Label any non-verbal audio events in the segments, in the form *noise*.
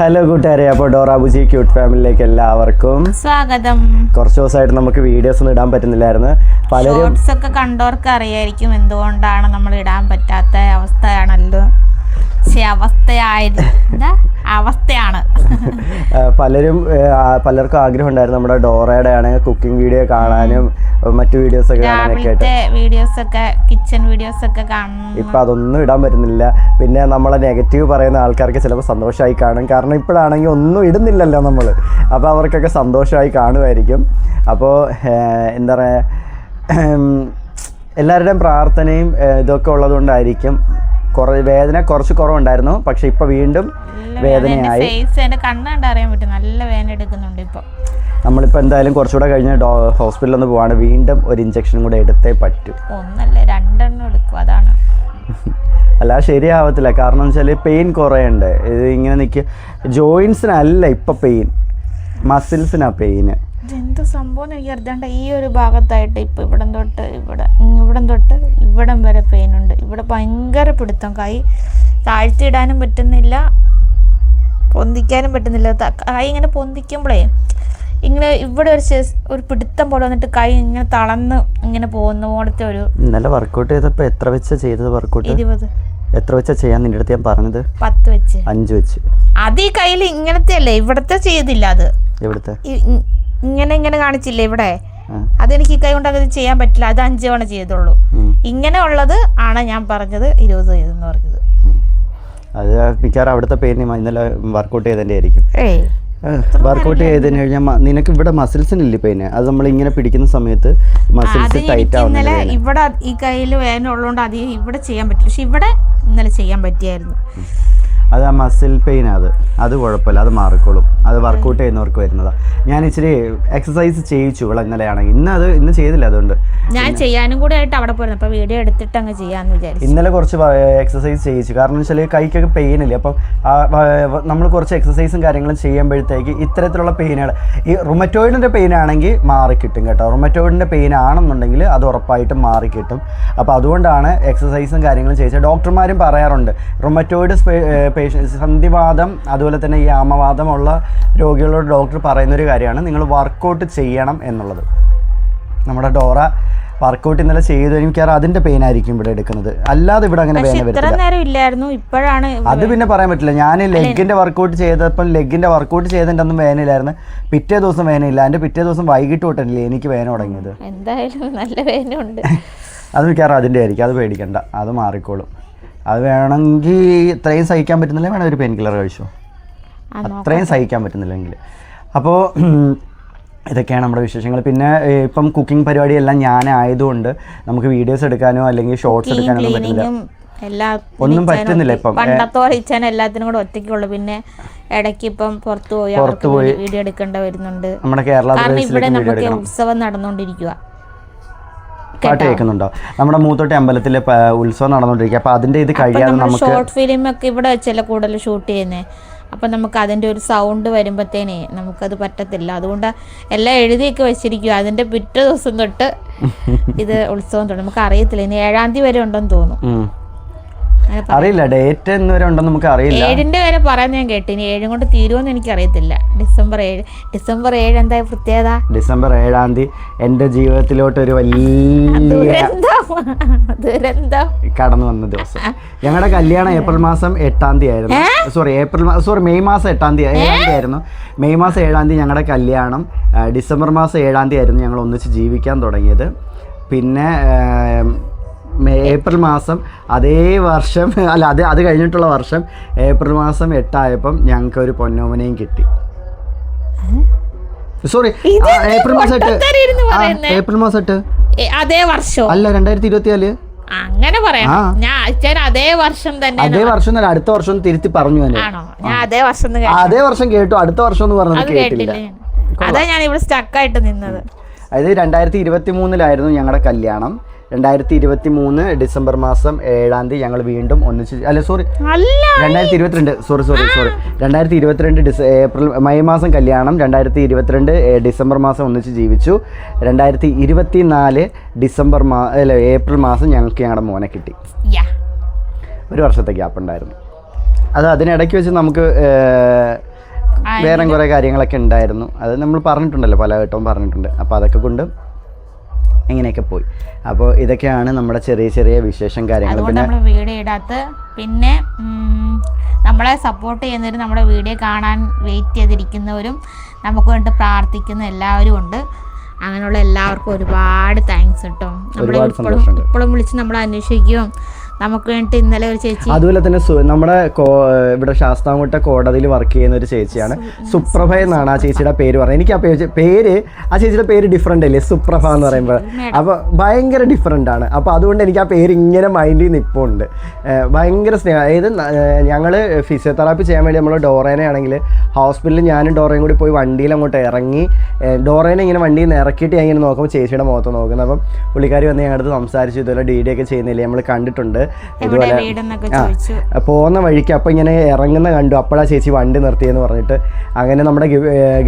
Hello കൂട്ടുകാരെ അപ്പോൾ ഡോറാബുജി cute ഫാമിലിയിലേക്ക് എല്ലാവർക്കും സ്വാഗതം. കുറച്ച് ദിവസമായിട്ട് നമുക്ക് വീഡിയോസ് ഒന്നും ഇടാൻ പറ്റുന്നില്ലായിരുന്നു. പലരും ഒക്കെ കണ്ടവർക്ക് അറിയായിരിക്കും എന്തുകൊണ്ടാണ് നമ്മൾ ഇടാൻ പറ്റാത്ത അവസ്ഥയാണല്ലോ. അവസ്ഥയാണ്. *laughs* പലരും പലർക്കും ആഗ്രഹം ഉണ്ടായിരുന്നു നമ്മുടെ ഡോറയുടെ ആണെങ്കിൽ കുക്കിംഗ് വീഡിയോ കാണാനും മറ്റു വീഡിയോസ് ഒക്കെ കാണാനൊക്കെ വീഡിയോസ് ഒക്കെ കിച്ചൺ വീഡിയോസ് ഒക്കെ കാണും. ഇപ്പൊ അതൊന്നും ഇടാൻ പറ്റുന്നില്ല. പിന്നെ നമ്മളെ നെഗറ്റീവ് പറയുന്ന ആൾക്കാർക്ക് ചിലപ്പോൾ സന്തോഷമായി കാണും. കാരണം ഇപ്പോഴാണെങ്കിൽ ഒന്നും ഇടുന്നില്ലല്ലോ നമ്മൾ. അപ്പോൾ അവർക്കൊക്കെ സന്തോഷമായി കാണുമായിരിക്കും. അപ്പോൾ എന്താ പറയുക *clears throat* എല്ലാവരുടെയും പ്രാർത്ഥനയും ഇതൊക്കെ ഉള്ളതുകൊണ്ടായിരിക്കും കുറേ വേദന കുറച്ച് കുറവുണ്ടായിരുന്നു. പക്ഷെ ഇപ്പോൾ വീണ്ടും വേദനയായി. നല്ല വേദന എടുക്കുന്നുണ്ട് ഇപ്പൊ. നമ്മളിപ്പോൾ എന്തായാലും കുറച്ചുകൂടെ കഴിഞ്ഞ് ഹോസ്പിറ്റലിൽ ഒന്ന് പോവാണ്. വീണ്ടും ഒരു ഇഞ്ചക്ഷനും കൂടെ എടുത്തേ പറ്റൂ. ഒന്നല്ല രണ്ടെണ്ണം എടുക്കും. അതാണ്. *laughs* അല്ല ശരിയാവത്തില്ല. കാരണം വെച്ചാൽ പെയിൻ കുറേ ഉണ്ട് ഇത് ഇങ്ങനെ നിൽക്കുക ജോയിൻസിനല്ല ഇപ്പം പെയിൻ മസിൽസിനാ പെയിന് ഇതെന്ത് സംഭവം? എനിക്ക് അറിയാണ്ട് ഈ ഒരു ഭാഗത്തായിട്ട് ഇപ്പം ഇവിടം തൊട്ട് ഇവിടെ ഇവിടം തൊട്ട് ഇവിടം വരെ പെയിൻ ഉണ്ട്. ഇവിടെ ഭയങ്കര പിടുത്തം. കൈ താഴ്ത്തിയിടാനും പറ്റുന്നില്ല പൊന്തിക്കാനും പറ്റുന്നില്ല. കൈ ഇങ്ങനെ പൊന്തിക്കുമ്പോഴേ ഇങ്ങനെ ഇവിടെ ഒരു ഒരു പിടുത്തം പോലെ വന്നിട്ട് കൈ ഇങ്ങനെ തളന്ന് ഇങ്ങനെ പോകുന്ന പോലത്തെ ഒരു ഇന്നലെ വർക്കൗട്ട് ചെയ്തപ്പോൾ എത്ര വെച്ച ചെയ്തത് വർക്കൗട്ട് ഇരുപത്. എത്ര വെച്ചാ ചെയ്യാൻ നിന്റെ അടുത്ത് ഞാൻ പറഞ്ഞത്? പത്ത് വെച്ച്. അഞ്ച് വെച്ച്. അത് ഈ കയ്യിൽ ഇങ്ങനത്തെ അല്ലേ? ഇവിടത്തെ ചെയ്തില്ല അത്. എവിടുത്തെ? ഇങ്ങനെ ഇങ്ങനെ കാണിച്ചില്ലേ ഇവിടെ. അതെനിക്ക് ഈ കൈ കൊണ്ട് അങ്ങനെ ചെയ്യാൻ പറ്റില്ല. അത് അഞ്ച് തവണ ചെയ്തുള്ളൂ. ഇങ്ങനെ ഉള്ളത് ആണ് ഞാൻ പറഞ്ഞത് ഇരുപത് ചെയ്തെന്ന് പറഞ്ഞത്. അത് മിക്കവാറും അവിടുത്തെ പെയിൻ ഇന്നലെ വർക്കൗട്ട് ചെയ്തതിന്റെ ആയിരിക്കും വർക്കൗട്ട് ചെയ്തതിന് കഴിഞ്ഞാൽ നിനക്ക് ഇവിടെ മസിൽസിനില്ലേ പെയിന് അത് നമ്മൾ ഇങ്ങനെ പിടിക്കുന്ന സമയത്ത് മസിൽസ് ടൈറ്റ് ആവുന്നില്ല ഇവിടെ ഈ കയ്യിൽ വേദന ഉള്ളതുകൊണ്ട് അധികം ഇവിടെ ചെയ്യാൻ പറ്റില്ല. പക്ഷെ ഇവിടെ ഇന്നലെ ചെയ്യാൻ പറ്റിയായിരുന്നു. അത് ആ മസിൽ പെയിൻ അത്. അത് കുഴപ്പമില്ല അത് മാറിക്കോളും. അത് വർക്കൗട്ട് ചെയ്യുന്നവർക്ക് വരുന്നതാണ് ഞാൻ ഇച്ചിരി എക്സസൈസ് ചെയ്യിച്ചു ഇവിടെ ഇന്നലെയാണെങ്കിൽ. ഇന്ന് അത് ഇന്ന് ചെയ്തില്ല അതുകൊണ്ട്. ഞാൻ ചെയ്യാനും കൂടെ ആയിട്ട് അവിടെ പോയിരുന്നു. അപ്പോൾ വീഡിയോ എടുത്തിട്ട് അങ്ങ് ചെയ്യാമെന്ന് വിചാരിച്ചു. ഇന്നലെ കുറച്ച് എക്സസൈസ് ചെയ്യിച്ചു. കാരണം വെച്ചാൽ കൈക്കൊക്കെ പെയിൻ ഇല്ലേ? അപ്പം നമ്മൾ കുറച്ച് എക്സസൈസും കാര്യങ്ങളും ചെയ്യുമ്പോഴത്തേക്ക് ഇത്തരത്തിലുള്ള പെയിനുകൾ ഈ റുമറ്റോയിഡിന്റെ പെയിൻ ആണെങ്കിൽ മാറിക്കിട്ടും കേട്ടോ. റുമറ്റോയിഡിന്റെ പെയിൻ ആണെന്നുണ്ടെങ്കിൽ അത് ഉറപ്പായിട്ടും മാറിക്കിട്ടും. അപ്പോൾ അതുകൊണ്ടാണ് എക്സസൈസും കാര്യങ്ങളും ചെയ്യിച്ചത്. ഡോക്ടർമാരും പറയാറുണ്ട്. റൊമറ്റോയിഡ് പേഷ്യൻസ് സന്ധിവാദം അതുപോലെ തന്നെ ഈ ആമവാദമുള്ള രോഗികളോട് ഡോക്ടർ പറയുന്നൊരു കാര്യമാണ്. നിങ്ങൾ വർക്കൗട്ട് ചെയ്യണം എന്നുള്ളത്. നമ്മുടെ ഡോറ വർക്കൗട്ട് ഇന്നലെ ചെയ്തു എനിക്കറിയാം. അതിന്റെ പെയിൻ ആയിരിക്കും ഇവിടെ എടുക്കുന്നത്. അല്ലാതെ ഇവിടെ അങ്ങനെ പെയിൻ ഇല്ലായിരുന്നു. ഇപ്പോഴാണ് അത് പിന്നെ പറയാൻ പറ്റില്ല. ഞാൻ ലെഗിന്റെ വർക്കൗട്ട് ചെയ്തപ്പം ലെഗിന്റെ വർക്കൗട്ട് ചെയ്തതിന്റെ ഒന്നും വേനയില്ലായിരുന്നു പിറ്റേ ദിവസം വേനയില്ല എന്റെ പിറ്റേ ദിവസം വൈകിട്ട് തൊട്ടല്ലേ എനിക്ക് വേന തുടങ്ങിയത്. എന്തായാലും നല്ല വേദന ഉണ്ട്. *laughs* അത് മിക്കവാറും അതിന്റെ ആയിരിക്കും. അത് പേടിക്കണ്ട. അത് മാറിക്കോളും. അത് വേണമെങ്കിൽ ഇത്രയും സഹിക്കാൻ പറ്റുന്നില്ല വേണമെങ്കിൽ ഒരു പെയിൻ കില്ലർ കഴിച്ചോ. അത്രയും സഹിക്കാൻ പറ്റുന്നില്ലെങ്കിൽ. അപ്പോൾ ഇതൊക്കെയാണ് നമ്മുടെ വിശേഷങ്ങൾ. പിന്നെ ഇപ്പം കുക്കിംഗ് പരിപാടിയെല്ലാം ഞാനായതുകൊണ്ട് നമുക്ക് വീഡിയോസ് എടുക്കാനോ അല്ലെങ്കിൽ ഷോർട്സ് എടുക്കാനോ ഒന്നും പറ്റുന്നില്ല. ഒന്നും പറ്റുന്നില്ല ഇപ്പം. പണ്ടത്തെ പോലെ ഇച്ചാൻ എല്ലാത്തിനും കൂടെ ഒറ്റയ്ക്കുള്ളൂ. പിന്നെ ഇടയ്ക്ക് ഇപ്പം പുറത്തു പോയി അവർക്ക് വീഡിയോ എടുക്കേണ്ട വരുന്നുണ്ട്. നമ്മുടെ കേരള ഇവിടെ നമുക്ക് ഉത്സവം നടന്നുകൊണ്ടിരിക്കുക പാട്ട് കേൾക്കുന്നുണ്ടോ? നമ്മുടെ മൂത്തോട്ടി അമ്പലത്തിൽ ഉത്സവം നടന്നുകൊണ്ടിരിക്കുക. അപ്പോൾ അതിന്റെ ഇത് കഴിയാതെ നമുക്ക് ഷോർട്ട് ഫിലിം ഒക്കെ ഇവിടെ വെച്ചല്ല കൂടുതൽ ഷൂട്ട് ചെയ്യുന്നേ? അപ്പം നമുക്ക് അതിന്റെ ഒരു സൗണ്ട് വരുമ്പോഴത്തേനെ നമുക്കത് പറ്റത്തില്ല. അതുകൊണ്ട് എല്ലാം എഴുതിയൊക്കെ വെച്ചിരിക്കുക അതിന്റെ പിറ്റേ ദിവസം തൊട്ട് ഇത് ഉത്സവം തുടങ്ങും. നമുക്ക് അറിയത്തില്ല ഇനി ഏഴാം തീയതി വരെ ഉണ്ടെന്ന് തോന്നുന്നു അറിയില്ല ഡേറ്റ് എന്ന് വരെ ഉണ്ടെന്ന് നമുക്ക് അറിയില്ല. ഏഴിന്റെ വരെ പറയാൻ ഞാൻ കേട്ടു. ഇനി ഏഴും കൊണ്ട് തീരുമെന്ന് എനിക്ക് അറിയത്തില്ല. ഡിസംബർ ഏഴ് ഡിസംബർ ഏഴ് എന്താ പ്രത്യേകത ഡിസംബർ ഏഴാം തീയതി എന്റെ ജീവിതത്തിലോട്ട് ഒരു വലിയ ദുരന്തം. കടന്നു വന്ന ദിവസം. ഞങ്ങളുടെ കല്യാണം ഏപ്രിൽ മാസം എട്ടാം തീയതി ആയിരുന്നു. സോറി ഏപ്രിൽ സോറി മെയ് മാസം എട്ടാം തീയതി ഏഴാം തീയതി ആയിരുന്നു. മെയ് മാസം ഏഴാം തീയതി ഞങ്ങളുടെ കല്യാണം ഡിസംബർ മാസം ഏഴാം തീയതി ആയിരുന്നു ഞങ്ങൾ ഒന്നിച്ച് ജീവിക്കാൻ തുടങ്ങിയത്. പിന്നെ ഏപ്രിൽ മാസം അതേ വർഷം *laughs* അല്ല അത് അത് കഴിഞ്ഞിട്ടുള്ള വർഷം ഏപ്രിൽ മാസം എട്ടായപ്പം ഞങ്ങൾക്ക് ഒരു പൊന്നോമനയും കിട്ടി. സോറി ഏപ്രിൽ മാസം എട്ട്. ഏപ്രിൽ മാസം എട്ട്? അതേ വർഷം? അല്ല രണ്ടായിരത്തി ഇരുപത്തിനാല് അങ്ങനെ പറയണം. ഞാൻ അതേ വർഷം തന്നെ അതേ വർഷം അടുത്ത വർഷം തിരുത്തി പറഞ്ഞു തന്നെ. ഞാൻ അതേ വർഷം. അതേ വർഷം കേട്ടു അടുത്ത വർഷം എന്ന് പറഞ്ഞത് കേട്ടില്ല. അതാ ഞാൻ ഇവിടെ സ്റ്റക്കായിട്ട് നിന്നത്. അതായത് രണ്ടായിരത്തി ഇരുപത്തി മൂന്നിലായിരുന്നു ഞങ്ങളുടെ കല്യാണം. രണ്ടായിരത്തി ഇരുപത്തി മൂന്ന് ഡിസംബർ മാസം ഏഴാം തീയതി ഞങ്ങൾ വീണ്ടും ഒന്നിച്ച് അല്ല സോറി രണ്ടായിരത്തി ഇരുപത്തിരണ്ട് സോറി സോറി സോറി രണ്ടായിരത്തി ഇരുപത്തിരണ്ട് ഡിസ ഏപ്രിൽ മെയ് മാസം കല്യാണം രണ്ടായിരത്തി ഇരുപത്തിരണ്ട് ഡിസംബർ മാസം ഒന്നിച്ച് ജീവിച്ചു. രണ്ടായിരത്തി ഇരുപത്തി നാല് ഡിസംബർ മാ അല്ല ഏപ്രിൽ മാസം ഞങ്ങൾക്ക് ഞങ്ങളുടെ മോനെ കിട്ടി. ഒരു വർഷത്തെ ഗ്യാപ്പ് ഉണ്ടായിരുന്നു. അത് അതിനിടയ്ക്ക് വെച്ച് നമുക്ക് വേറെ കുറേ കാര്യങ്ങളൊക്കെ ഉണ്ടായിരുന്നു. അത് നമ്മൾ പറഞ്ഞിട്ടുണ്ടല്ലോ പല വട്ടവും പറഞ്ഞിട്ടുണ്ട്. അപ്പോൾ അതൊക്കെ കൊണ്ട് ഇങ്ങനെയൊക്കെ പോയി. അപ്പോൾ ഇതൊക്കെയാണ് നമ്മുടെ ചെറിയ ചെറിയ വിശേഷം കാര്യങ്ങൾ. പിന്നെ നമ്മൾ വീഡിയോ ഇടാത്ത പിന്നെ നമ്മളെ സപ്പോർട്ട് ചെയ്യുന്നവരും നമ്മുടെ വീഡിയോ കാണാൻ വെയിറ്റ് ചെയ്തിരിക്കുന്നവരും നമുക്ക് വേണ്ടി പ്രാർത്ഥിക്കുന്ന എല്ലാവരും ഉണ്ട്. അങ്ങനെയുള്ള എല്ലാവർക്കും ഒരുപാട് താങ്ക്സ് കേട്ടോ നമ്മളെ ഇപ്പോഴും. ഇപ്പോഴും വിളിച്ച് നമ്മൾ അന്വേഷിക്കുകയും നമുക്ക് വേണ്ടി ഇന്നലെ ഒരു ചേച്ചി അതുപോലെ തന്നെ നമ്മുടെ ഇവിടെ ശാസ്താംകോട്ട കോടതിയിൽ വർക്ക് ചെയ്യുന്ന ഒരു ചേച്ചിയാണ്. സുപ്രഭ എന്നാണ് ആ ചേച്ചിയുടെ പേര് പറയുന്നത് എനിക്ക് ആ പേര് പേര് ആ ചേച്ചിയുടെ പേര് ഡിഫറെന്റ് അല്ലേ? സുപ്രഭ എന്ന് പറയുമ്പോൾ. അപ്പോൾ ഭയങ്കര ഡിഫറെന്റ് ആണ്. അപ്പോൾ അതുകൊണ്ട് എനിക്ക് ആ പേര് ഇങ്ങനെ മൈൻഡിൽ നിൽപ്പുണ്ട് ഭയങ്കര സ്നേഹം അതായത് ഞങ്ങൾ ഫിസിയോതെറാപ്പി ചെയ്യാൻ വേണ്ടി നമ്മൾ ഡോറേനെ ആണെങ്കിൽ ഹോസ്പിറ്റലിൽ ഞാനും ഡോറയും കൂടി പോയി വണ്ടിയിൽ അങ്ങോട്ട് ഇറങ്ങി ഡോറേനെ ഇങ്ങനെ വണ്ടിയിൽ നിന്ന് ഇറക്കിയിട്ട് ഞാൻ ഇങ്ങനെ നോക്കുമ്പോൾ ചേച്ചിയുടെ മുഖത്ത് നോക്കുന്നത് അപ്പം പുള്ളിക്കാരി വന്ന് ഞങ്ങളുടെ അടുത്ത് സംസാരിച്ചു. ഇതുപോലെ ഡി ഡി ഒക്കെ ചെയ്യുന്നില്ലേ? നമ്മൾ കണ്ടിട്ടുണ്ട്. എവിടെ ആ പോകുന്ന വഴിക്ക് അപ്പം ഇങ്ങനെ ഇറങ്ങുന്ന കണ്ടു. അപ്പോഴാ ചേച്ചി വണ്ടി നിർത്തിയെന്ന് പറഞ്ഞിട്ട് അങ്ങനെ നമ്മുടെ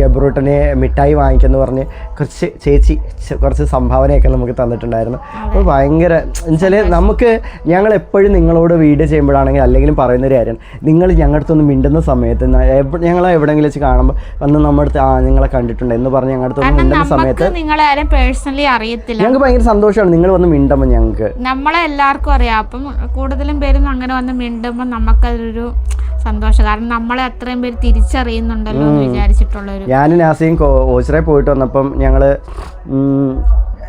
ഗബ്രൂട്ടനെ മിഠായി വാങ്ങിക്കുന്നു പറഞ്ഞ് കുറച്ച് ചേച്ചി കുറച്ച് സംഭാവനയൊക്കെ നമുക്ക് തന്നിട്ടുണ്ടായിരുന്നു. അപ്പോൾ ഭയങ്കര എന്നുവെച്ചാൽ നമുക്ക് ഞങ്ങൾ എപ്പോഴും നിങ്ങളോട് വീഡിയോ ചെയ്യുമ്പോഴാണെങ്കിൽ അല്ലെങ്കിലും പറയുന്ന ഒരു കാര്യം. നിങ്ങൾ ഞങ്ങളുടെ അടുത്തൊന്ന് മിണ്ടുന്ന സമയത്ത് ഞങ്ങൾ ഞങ്ങളെ എവിടെയെങ്കിലും വെച്ച് കാണുമ്പോൾ വന്ന് നമ്മുടെ അടുത്ത് ആ നിങ്ങളെ കണ്ടിട്ടുണ്ട് എന്ന് പറഞ്ഞ് ഞങ്ങളുടെ അടുത്തൊന്ന് മിണ്ടുന്ന സമയത്ത് നിങ്ങളെ ആരും പേഴ്സണലി അറിയത്തില്ല. ഞങ്ങൾക്ക് ഭയങ്കര സന്തോഷമാണ്. നിങ്ങൾ വന്ന് മിണ്ടുമ്പോൾ ഞങ്ങൾക്ക്. നമ്മളെ എല്ലാവർക്കും അറിയാം. അപ്പം കൂടുതലും പേരും അങ്ങനെ വന്ന് മിണ്ടുമ്പോൾ നമുക്കതൊരു സന്തോഷം. കാരണം നമ്മളെ അത്രയും പേര് തിരിച്ചറിയുന്നുണ്ടല്ലോ എന്ന് വിചാരിച്ചിട്ടുള്ളൊരു ഞാനും നാസിയും ഓച്ചിറ പോയിട്ട് വന്നപ്പം ഞങ്ങൾ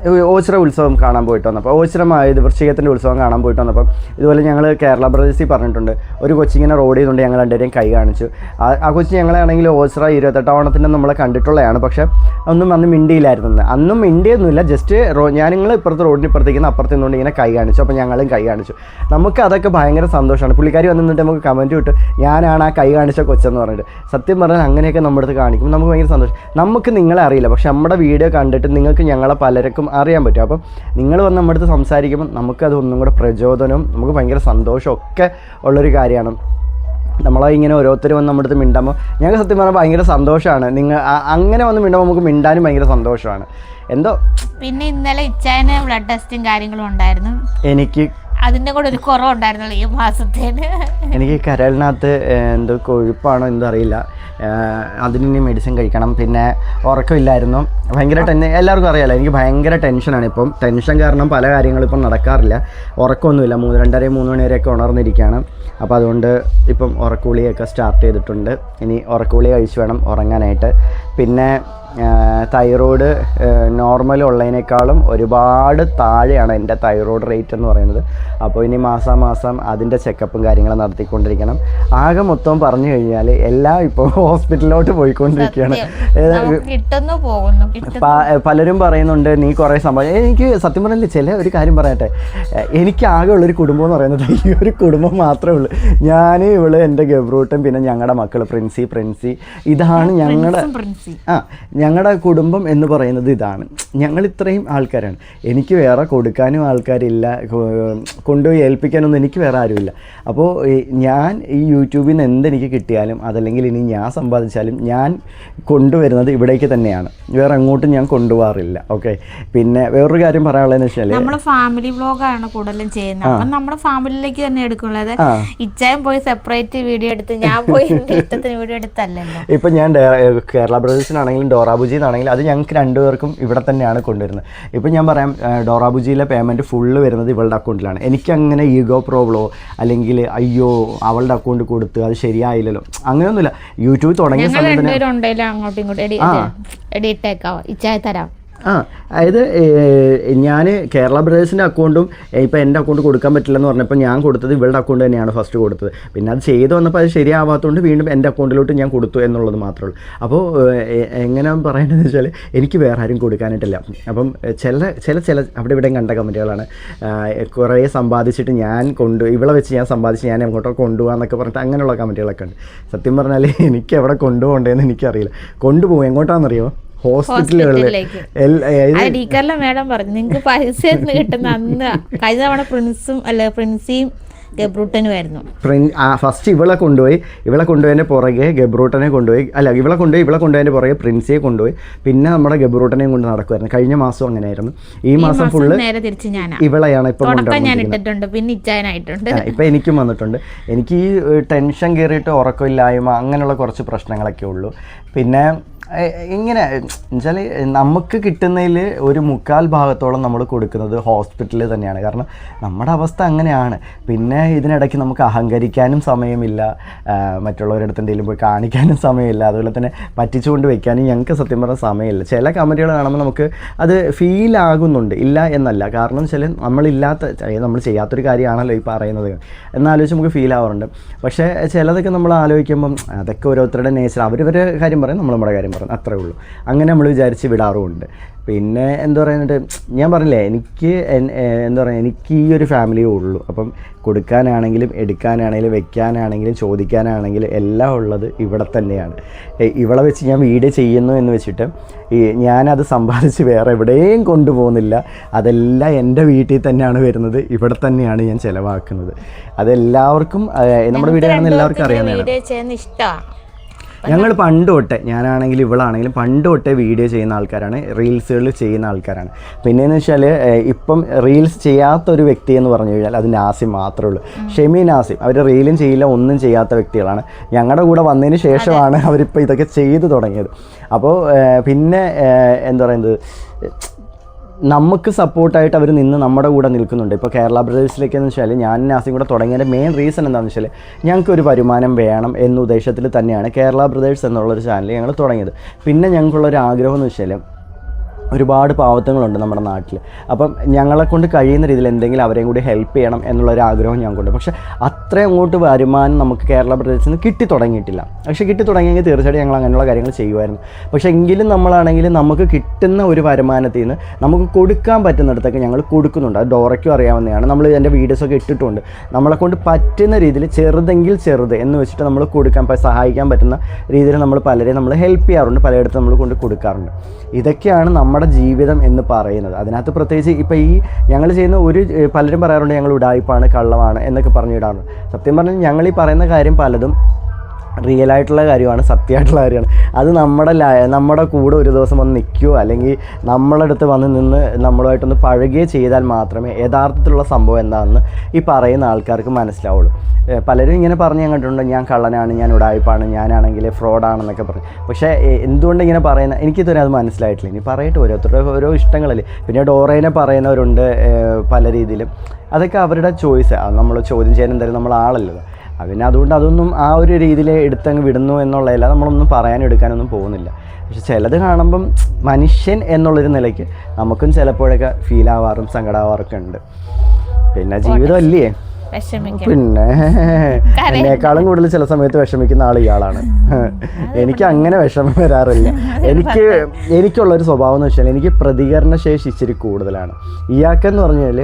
ഓച്ചിറ ഉത്സവം കാണാൻ പോയിട്ട് വന്നപ്പോൾ ഓച്ചിറമായത് വൃശ്ചികത്തിന്റെ ഉത്സവം കാണാൻ പോയിട്ട് വന്നപ്പം ഇതുപോലെ ഞങ്ങൾ കേരള ബ്രദേഴ്സിൽ പറഞ്ഞിട്ടുണ്ട്. ഒരു കൊച്ചിങ്ങനെ റോഡ് ചെയ്തുകൊണ്ട് ഞങ്ങൾ രണ്ടുപേരെയും കൈ കാണിച്ചു. ആ കൊച്ചി ഞങ്ങളാണെങ്കിൽ ഓച്ചിറ ഇരുപത്തെട്ടാം ഓണത്തിന്റെ നമ്മളെ കണ്ടിട്ടുള്ളതാണ്. പക്ഷേ ഒന്നും അന്ന് മിണ്ടിയില്ലായിരുന്നു. അന്ന്. മിണ്ടിയൊന്നുമില്ല. ജസ്റ്റ് റോ ഞാൻ നിങ്ങൾ ഇപ്പുറത്ത് റോഡിന് ഇപ്പുറത്തേക്ക് അപ്പുറത്ത് നിന്നുകൊണ്ട് ഇങ്ങനെ കൈ കാണിച്ചു. അപ്പോൾ ഞങ്ങളും കൈ കാണിച്ചു. നമുക്ക് അതൊക്കെ ഭയങ്കര സന്തോഷമാണ്. പുള്ളിക്കാരി വന്നിട്ട് നമുക്ക് കമന്റ് വിട്ട് ഞാനാണ് ആ കൈ കാണിച്ച കൊച്ചെന്ന് പറഞ്ഞിട്ട്. സത്യം പറഞ്ഞാൽ അങ്ങനെയൊക്കെ നമ്മുടെ അടുത്ത് കാണിക്കും നമുക്ക് ഭയങ്കര സന്തോഷം. നമുക്ക് നിങ്ങളെ അറിയില്ല. പക്ഷേ നമ്മുടെ വീഡിയോ കണ്ടിട്ട് നിങ്ങൾക്ക് ഞങ്ങളെ പലർക്കും അറിയാൻ പറ്റും. അപ്പം നിങ്ങൾ വന്ന് നമ്മുടെ അടുത്ത് സംസാരിക്കുമ്പോൾ നമുക്കത് ഒന്നും കൂടെ പ്രചോദനവും നമുക്ക് ഭയങ്കര സന്തോഷവും ഒക്കെ ഉള്ളൊരു കാര്യമാണ്. നമ്മളെ ഇങ്ങനെ ഓരോരുത്തർ വന്ന് നമ്മുടെ അടുത്ത് മിണ്ടുമ്പോൾ ഞങ്ങൾക്ക് സത്യം പറഞ്ഞാൽ ഭയങ്കര സന്തോഷമാണ്. നിങ്ങൾ അങ്ങനെ വന്ന് മിണ്ടുമ്പോൾ നമുക്ക് മിണ്ടാനും ഭയങ്കര സന്തോഷമാണ്. എന്തോ പിന്നെ ഇന്നലെ ഇച്ചായന് ബ്ലഡ് ടെസ്റ്റും കാര്യങ്ങളും ഉണ്ടായിരുന്നു. എനിക്ക് അതിന്റെ കൂടെ ഒരു കുറവുണ്ടായിരുന്നല്ലോ ഈ മാസത്തേന്. എനിക്ക് കരളിനകത്ത് എന്തോ കൊഴുപ്പാണോ എന്തോ അറിയില്ല. അതിന് മെഡിസിൻ കഴിക്കണം. പിന്നെ ഉറക്കമില്ലായിരുന്നു. ഭയങ്കര ടെൻ എല്ലാവർക്കും അറിയാലോ എനിക്ക് ഭയങ്കര ടെൻഷനാണ് ഇപ്പം. ടെൻഷൻ കാരണം പല കാര്യങ്ങളും ഇപ്പം നടക്കാറില്ല. ഉറക്കമൊന്നുമില്ല. മൂന്ന് രണ്ടര മൂന്ന് മണി വരെയൊക്കെ ഉണർന്നിരിക്കുകയാണ്. അപ്പോൾ അതുകൊണ്ട് ഇപ്പം ഉറക്കുളിയൊക്കെ സ്റ്റാർട്ട് ചെയ്തിട്ടുണ്ട്. ഇനി ഉറക്കുളി കഴിച്ച് വേണം ഉറങ്ങാനായിട്ട്. പിന്നെ തൈറോയ്ഡ് നോർമൽ ഉള്ളതിനേക്കാളും ഒരുപാട് താഴെയാണ് എന്റെ തൈറോയ്ഡ് റേറ്റ് എന്ന് പറയുന്നത്. അപ്പോൾ ഇനി മാസാമാസം അതിന്റെ ചെക്കപ്പും കാര്യങ്ങളും നടത്തിക്കൊണ്ടിരിക്കണം. ആകെ മൊത്തം പറഞ്ഞു കഴിഞ്ഞാൽ എല്ലാം ഇപ്പോൾ *laughs* ഹോസ്പിറ്റലിലോട്ട് പോയിക്കൊണ്ടിരിക്കുകയാണ്. പലരും പറയുന്നുണ്ട് നീ കുറേ സംഭവം എനിക്ക് സത്യം പറഞ്ഞില്ല ചില ഒരു കാര്യം പറയട്ടെ. എനിക്ക് ആകെ ഉള്ളൊരു കുടുംബം എന്ന് പറയുന്നത് ഈ ഒരു കുടുംബം മാത്രമേ ഉള്ളൂ. ഞാൻ ഇവൾ എന്റെ ഗബ്രൂട്ടും പിന്നെ ഞങ്ങളുടെ മക്കൾ പ്രിൻസി പ്രിൻസി. ഇതാണ് ഞങ്ങളുടെ ആ ഞങ്ങളുടെ കുടുംബം എന്ന് പറയുന്നത് ഇതാണ്. ഞങ്ങൾ ഇത്രയും ആൾക്കാരാണ്. എനിക്ക് വേറെ കൊടുക്കാനും ആൾക്കാരില്ല. കൊണ്ടുപോയി ഏൽപ്പിക്കാനൊന്നും എനിക്ക് വേറെ ആരുമില്ല. അപ്പോൾ ഞാൻ ഈ യൂട്യൂബിൽ നിന്ന് എന്തെനിക്ക് കിട്ടിയാലും അതല്ലെങ്കിൽ ഇനി ഞാൻ സമ്പാദിച്ചാലും ഞാൻ കൊണ്ടുവരുന്നത് ഇവിടേക്ക് തന്നെയാണ്. വേറെ അങ്ങോട്ടും ഞാൻ കൊണ്ടുപോകാറില്ല. ഓക്കെ? പിന്നെ വേറൊരു കാര്യം പറയാനുള്ളതെന്ന് വെച്ചാൽ നമ്മുടെ ഫാമിലി വ്ളോഗാണ് കൂടുതലും ചെയ്യുന്നത്. അപ്പം നമ്മുടെ ഫാമിലിയിലേക്ക് തന്നെ എടുക്കുന്നത്. ഇച്ചായം പോയി സെപ്പറേറ്റ് വീഡിയോ എടുത്ത് ഞാൻ പോയി *laughs* ഇഷ്ടത്തിന് വീഡിയോ എടുത്തല്ലല്ലോ. ഇപ്പം ഞാൻ കേരള ബ്രദേഴ്സിനാണെങ്കിലും ഡോറാബുജിന്നാണെങ്കിലും അത് ഞങ്ങൾക്ക് രണ്ടുപേർക്കും ഇവിടെ തന്നെയാണ് കൊണ്ടുവരുന്നത്. ഇപ്പം ഞാൻ പറയാം ഡോറാബുജിയിലെ പേയ്മെന്റ് ഫുള്ള് വരുന്നത് ഇവളുടെ അക്കൗണ്ടിലാണ് എനിക്കങ്ങനെ ഈഗോ പ്രോബ്ലമോ അല്ലെങ്കിൽ അയ്യോ അവളുടെ അക്കൗണ്ട് കൊടുത്ത് അത് ശരിയായില്ലല്ലോ. അങ്ങനെയൊന്നുമില്ല. യൂട്യൂബ് തുടങ്ങിയ സമയത്ത് അങ്ങോട്ടും ഇങ്ങോട്ടും തരാം. ആ അതായത് ഞാൻ കേരള ബ്രദേഴ്സിന്റെ അക്കൗണ്ടും ഇപ്പോൾ എന്റെ അക്കൗണ്ട് കൊടുക്കാൻ പറ്റില്ല എന്ന് പറഞ്ഞപ്പോൾ ഞാൻ കൊടുത്തത് ഇവളുടെ അക്കൗണ്ട് തന്നെയാണ് ഫസ്റ്റ് കൊടുത്തത്. പിന്നെ അത് ചെയ്ത് വന്നപ്പോൾ അത് ശരിയാവാത്തതുകൊണ്ട് വീണ്ടും എന്റെ അക്കൗണ്ടിലോട്ട് ഞാൻ കൊടുത്തു എന്നുള്ളത് മാത്രമേ ഉള്ളൂ. അപ്പോൾ എങ്ങനെ പറയേണ്ടതെന്ന് വെച്ചാൽ എനിക്ക് വേറെ ആരും കൊടുക്കാനായിട്ടില്ല. അപ്പം ചില ചില ചില അവിടെ ഇവിടെയും കണ്ട കമന്റുകളാണ് കുറേ സമ്പാദിച്ചിട്ട് ഞാൻ കൊണ്ടു ഇവളെ വെച്ച് ഞാൻ സമ്പാദിച്ച് ഞാൻ എങ്ങോട്ടോ കൊണ്ടുപോകാന്നൊക്കെ പറഞ്ഞിട്ട് അങ്ങനെയുള്ള കമന്റുകളൊക്കെ ഉണ്ട്. സത്യം പറഞ്ഞാൽ എനിക്ക് എവിടെ കൊണ്ടുപോകേണ്ടതെന്ന് എനിക്കറിയില്ല. കൊണ്ടുപോകും എങ്ങോട്ടാണെന്നറിയോ ഹോസ്പിറ്റലുകളിൽ ഡീക്കറിലെ മേഡം പറഞ്ഞു നിങ്ങൾക്ക് പൈസ കിട്ടുന്ന അന്ന് കഴിഞ്ഞ തവണ പ്രിൻസും അല്ല പ്രിൻസിയും ഗബ്രൂട്ടനുമായിരുന്നു ഫസ്റ്റ് ഇവളെ കൊണ്ടുപോയി. ഇവളെ കൊണ്ടുപോയതിന്റെ പുറകെ ഗബ്രൂട്ടനെ കൊണ്ടുപോയി. അല്ല ഇവളെ കൊണ്ടുപോയി ഇവളെ കൊണ്ടുപോയതിന്റെ പുറകെ പ്രിൻസിയെ കൊണ്ടുപോയി. പിന്നെ നമ്മുടെ ഗബ്രൂട്ടനെയും കൊണ്ട് നടക്കുമായിരുന്നു കഴിഞ്ഞ മാസം അങ്ങനെയായിരുന്നു. ഈ മാസം ഫുള്ള് നേരെ തിരിച്ച് ഇവളെയാണ് ഇപ്പം ഇപ്പൊ ഞാൻ ഇട്ടിട്ടുണ്ട് പിന്നെ ഇപ്പം എനിക്കും വന്നിട്ടുണ്ട്. എനിക്ക് ഈ ടെൻഷൻ കയറിയിട്ട് ഉറക്കമില്ലായ്മ അങ്ങനെയുള്ള കുറച്ച് പ്രശ്നങ്ങളൊക്കെ ഉള്ളൂ. പിന്നെ ഇങ്ങനെ എന്നുവെച്ചാൽ നമുക്ക് കിട്ടുന്നതിൽ ഒരു മുക്കാൽ ഭാഗത്തോളം നമ്മൾ കൊടുക്കുന്നത് ഹോസ്പിറ്റലിൽ തന്നെയാണ്. കാരണം നമ്മുടെ അവസ്ഥ അങ്ങനെയാണ്. പിന്നെ ഇതിനിടയ്ക്ക് നമുക്ക് അഹങ്കരിക്കാനും സമയമില്ല. മറ്റുള്ളവരുടെ എന്തെങ്കിലും പോയി കാണിക്കാനും സമയമില്ല. അതുപോലെ തന്നെ പറ്റിച്ചുകൊണ്ട് വെക്കാനും ഞങ്ങൾക്ക് സത്യം പറഞ്ഞാൽ സമയമില്ല. ചില കമന്റുകൾ കാണുമ്പോൾ നമുക്ക് അത് ഫീൽ ആകുന്നുണ്ട്. ഇല്ല എന്നല്ല. കാരണം വെച്ചാൽ നമ്മളില്ലാത്ത നമ്മൾ ചെയ്യാത്തൊരു കാര്യമാണല്ലോ ഈ പറയുന്നത്. എന്നാലോചിച്ച് നമുക്ക് ഫീൽ ആവാറുണ്ട്. പക്ഷേ ചിലതൊക്കെ നമ്മൾ ആലോചിക്കുമ്പം അതൊക്കെ ഓരോരുത്തരുടെ നേച്ചർ. അവരവരുടെ കാര്യം പറയും നമ്മൾ നമ്മുടെ കാര്യം പറയും അത്രേ ഉള്ളൂ. അങ്ങനെ നമ്മൾ വിചാരിച്ച് വിടാറുമുണ്ട്. പിന്നെ എന്താ പറയുന്നത്? ഞാൻ പറഞ്ഞില്ലേ എനിക്ക് എന്താ പറയുക എനിക്ക് ഈ ഒരു ഫാമിലിയേ ഉള്ളൂ. അപ്പം കൊടുക്കാനാണെങ്കിലും എടുക്കാനാണെങ്കിലും വെക്കാനാണെങ്കിലും ചോദിക്കാനാണെങ്കിലും എല്ലാം ഉള്ളത് ഇവിടെ തന്നെയാണ്. ഇവിടെ വെച്ച് ഞാൻ വീഡിയോ ചെയ്യുന്നു എന്ന് വെച്ചിട്ട് ഈ ഞാനത് സമ്പാദിച്ച് വേറെ എവിടെയും കൊണ്ടുപോകുന്നില്ല. അതെല്ലാം എന്റെ വീട്ടിൽ തന്നെയാണ് വരുന്നത്. ഇവിടെ തന്നെയാണ് ഞാൻ ചിലവാക്കുന്നത്. അതെല്ലാവർക്കും നമ്മുടെ വീഡിയോ കാണുന്ന എല്ലാവർക്കും അറിയാവുന്നതാണ്. ഇഷ്ടമാണ് ഞങ്ങൾ പണ്ട് തൊട്ടേ ഞാനാണെങ്കിലും ഇവളാണെങ്കിലും പണ്ട് തൊട്ടേ വീഡിയോ ചെയ്യുന്ന ആൾക്കാരാണ് റീൽസുകൾ ചെയ്യുന്ന ആൾക്കാരാണ്. പിന്നെയെന്ന് വെച്ചാൽ ഇപ്പം റീൽസ് ചെയ്യാത്ത ഒരു വ്യക്തി എന്ന് പറഞ്ഞു കഴിഞ്ഞാൽ അത് നാസിം മാത്രമേ ഉള്ളൂ. ഷെമി നാസിം അവർ റീലും ചെയ്യില്ല ഒന്നും ചെയ്യാത്ത വ്യക്തികളാണ്. ഞങ്ങളുടെ കൂടെ വന്നതിന് ശേഷമാണ് അവരിപ്പോൾ ഇതൊക്കെ ചെയ്തു തുടങ്ങിയത്. അപ്പോൾ പിന്നെ എന്താ പറയുന്നത് നമുക്ക് സപ്പോർട്ടായിട്ട് അവർ നിന്ന് നമ്മുടെ കൂടെ നിൽക്കുന്നുണ്ട്. ഇപ്പോൾ കേരള ബ്രദേഴ്സിലേക്ക് എന്ന് വെച്ചാൽ ഞാൻ നാസിം കൂടെ തുടങ്ങിയതിന്റെ മെയിൻ റീസൺ എന്താണെന്ന് വെച്ചാൽ ഞങ്ങൾക്ക് ഒരു വരുമാനം വേണം എന്ന ഉദ്ദേശത്തിൽ തന്നെയാണ് കേരള ബ്രദേഴ്സ് എന്നുള്ളൊരു ചാനൽ ഞങ്ങൾ തുടങ്ങിയത്. പിന്നെ ഞങ്ങൾക്കുള്ളൊരു ആഗ്രഹം എന്ന് വെച്ചാൽ ഒരുപാട് പാവത്തങ്ങളുണ്ട് നമ്മുടെ നാട്ടിൽ അപ്പം ഞങ്ങളെ കൊണ്ട് കഴിയുന്ന രീതിയിൽ എന്തെങ്കിലും അവരെയും കൂടി ഹെൽപ്പ് ചെയ്യണം എന്നുള്ളൊരു ആഗ്രഹം ഞങ്ങൾക്കുണ്ട്. പക്ഷേ അത്രയും അങ്ങോട്ട് വരുമാനം നമുക്ക് കേരള പ്രദേശത്ത് നിന്ന് കിട്ടി തുടങ്ങിയിട്ടില്ല. പക്ഷേ കിട്ടി തുടങ്ങിയെങ്കിൽ തീർച്ചയായിട്ടും ഞങ്ങൾ അങ്ങനെയുള്ള കാര്യങ്ങൾ ചെയ്യുമായിരുന്നു. പക്ഷേ എങ്കിലും നമ്മളാണെങ്കിൽ നമുക്ക് കിട്ടുന്ന ഒരു വരുമാനത്തിൽ നിന്ന് നമുക്ക് കൊടുക്കാൻ പറ്റുന്നിടത്തൊക്കെ ഞങ്ങൾ കൊടുക്കുന്നുണ്ട്. അത് ഡോറയ്ക്കും അറിയാവുന്നതാണ്. നമ്മൾ എന്റെ വീഡിയോസൊക്കെ ഇട്ടിട്ടുണ്ട്. നമ്മളെ കൊണ്ട് പറ്റുന്ന രീതിയിൽ ചെറുതെങ്കിൽ ചെറുത് എന്ന് വെച്ചിട്ട് നമ്മൾ കൊടുക്കാൻ സഹായിക്കാൻ പറ്റുന്ന രീതിയിൽ നമ്മൾ പലരെയും നമ്മൾ ഹെൽപ്പ് ചെയ്യാറുണ്ട്. പലയിടത്തും നമ്മൾ കൊണ്ട് കൊടുക്കാറുണ്ട്. ഇതൊക്കെയാണ് നമ്മുടെ ജീവിതം എന്ന് പറയുന്നത്. അതിനകത്ത് പ്രത്യേകിച്ച് ഇപ്പോൾ ഈ ഞങ്ങൾ ചെയ്യുന്ന ഒരു പലരും പറയാറുണ്ട് ഞങ്ങൾ ഉടായ്പാണ് കള്ളമാണ് എന്നൊക്കെ പറഞ്ഞിടാറുണ്ട്. സത്യം പറഞ്ഞാൽ ഞങ്ങൾ ഈ പറയുന്ന കാര്യം പലതും റിയൽ ആയിട്ടുള്ള കാര്യമാണ് സത്യമായിട്ടുള്ള കാര്യമാണ്. അത് നമ്മുടെ നമ്മുടെ കൂടെ ഒരു ദിവസം വന്ന് നിൽക്കുകയോ അല്ലെങ്കിൽ നമ്മളടുത്ത് വന്ന് നിന്ന് നമ്മളുമായിട്ടൊന്ന് പഴകുകയോ ചെയ്താൽ മാത്രമേ യഥാർത്ഥത്തിലുള്ള സംഭവം എന്താണെന്ന് ഈ പറയുന്ന ആൾക്കാർക്ക് മനസ്സിലാവുള്ളൂ. പലരും ഇങ്ങനെ പറഞ്ഞ് കണ്ടിട്ടുണ്ട് ഞാൻ കള്ളനാണ് ഞാൻ ഉടായ്പാണ് ഞാനാണെങ്കിൽ ഫ്രോഡാണെന്നൊക്കെ പറഞ്ഞു. പക്ഷേ എന്തുകൊണ്ട് ഇങ്ങനെ പറയുന്ന എനിക്കിതുവരെ അത് മനസ്സിലായിട്ടില്ല. ഇനി പറയട്ടെ ഓരോരുത്തരുടെ ഓരോ ഇഷ്ടങ്ങളല്ലേ പിന്നെ ഡോറേനെ പറയുന്നവരുണ്ട് പല രീതിയിലും. അതൊക്കെ അവരുടെ ചോയ്സ്. നമ്മൾ ചോദ്യം ചെയ്യാൻ എന്തായാലും നമ്മൾ ആളല്ലോ പിന്നെ അതുകൊണ്ട് അതൊന്നും ആ ഒരു രീതിയിൽ എടുത്തങ്ങ് വിടുന്നു എന്നുള്ളതല്ല. നമ്മളൊന്നും പറയാനും എടുക്കാനൊന്നും പോകുന്നില്ല. പക്ഷെ ചിലത് കാണുമ്പം മനുഷ്യൻ എന്നുള്ളൊരു നിലയ്ക്ക് നമുക്കും ചിലപ്പോഴൊക്കെ ഫീൽ ആവാറും സങ്കടമാവാറൊക്കെ ഉണ്ട്. പിന്നെ ജീവിതം അല്ലേ? പിന്നെ എന്നെക്കാളും കൂടുതൽ ചില സമയത്ത് വിഷമിക്കുന്ന ആൾ ഇയാളാണ്. എനിക്ക് അങ്ങനെ വിഷമം വരാറില്ല. എനിക്ക് എനിക്കുള്ളൊരു സ്വഭാവം എന്ന് വെച്ചാൽ എനിക്ക് പ്രതികരണ ശേഷി ഇച്ചിരി കൂടുതലാണ്. ഇയാൾക്കെന്ന് പറഞ്ഞാൽ